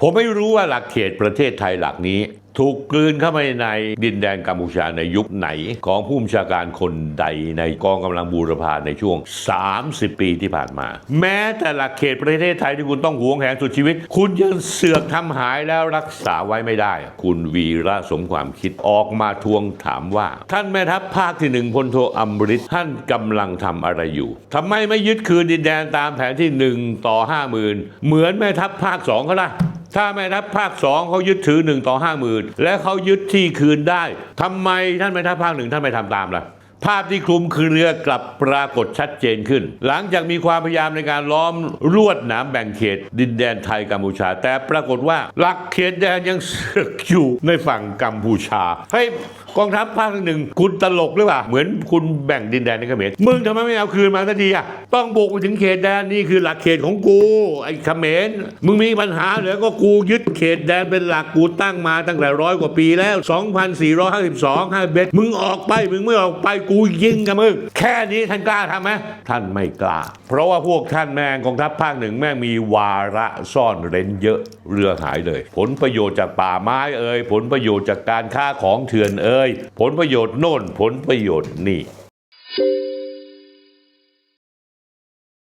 ผมไม่รู้ว่าหลักเขตประเทศไทยหลักนี้ ถูกกลืนเข้าไปในดินแดนกัมพูชาในยุคไหน ของผู้บัญชาการคนใดในกองกำลังบูรพาในช่วง 30 ปีที่ผ่านมา แม้แต่หลักเขตประเทศไทยที่คุณต้องหวงแหนสุดชีวิต คุณยังเสือกทำหายแล้วรักษาไว้ไม่ได้ คุณวีระสมความคิดออกมาทวงถามว่า ท่านแม่ทัพภาคที่หนึ่งพลโทอัมริตท่านกำลังทำอะไรอยู่ทำไมไม่ยึดคืนดินแดนตามแผนที่1ต่อ50,000เหมือนแม่ทัพภาค2เขาล่ะ ถ้าไม่ทัพภาคสองเขายึดถือหนึ่งต่อห้าหมื่นและเขายึดที่คืนได้ทำไมท่านไม่ทัพภาคหนึ่งท่านไม่ทำตามล่ะ ภาพที่คลุมคือเรือกลับปรากฏชัดเจนขึ้น หลังจากมีความพยายามในการล้อมลวดหนามแบ่งเขต ดินแดนไทยกัมพูชา แต่ปรากฏว่าหลักเขตแดนยังเสือกอยู่ในฝั่งกัมพูชาเฮ้ยกองทัพภาคหนึ่งคุณตลกหรือเปล่าเหมือนคุณแบ่งดินแดนในเขมรมึงทำไมไม่เอาคืนมาสักทีอะต้องบุกไปถึงเขตแดนนี่คือหลักเขตของกูไอ้เขมรมึงมีปัญหาเหรือก็กูยึดเขตแดนเป็นหลักกูตั้งมาตั้งแต่ร้อยกว่าปีแล้ว 2452 51มึงออกไปมึงไม่ออกไปกูยิงกับมึงแค่นี้ท่านกล้าทำไหมท่านไม่กล้า เพราะว่าพวกท่านแม่งกองทัพภาคหนึ่งแม่งมีวาระซ่อนเร้นเยอะเรือหายเลย ผลประโยชน์จากป่าไม้เอ่ยผลประโยชน์จากการค้าของเถื่อนเอ่ยผลประโยชน์โน่นผลประโยชน์นี่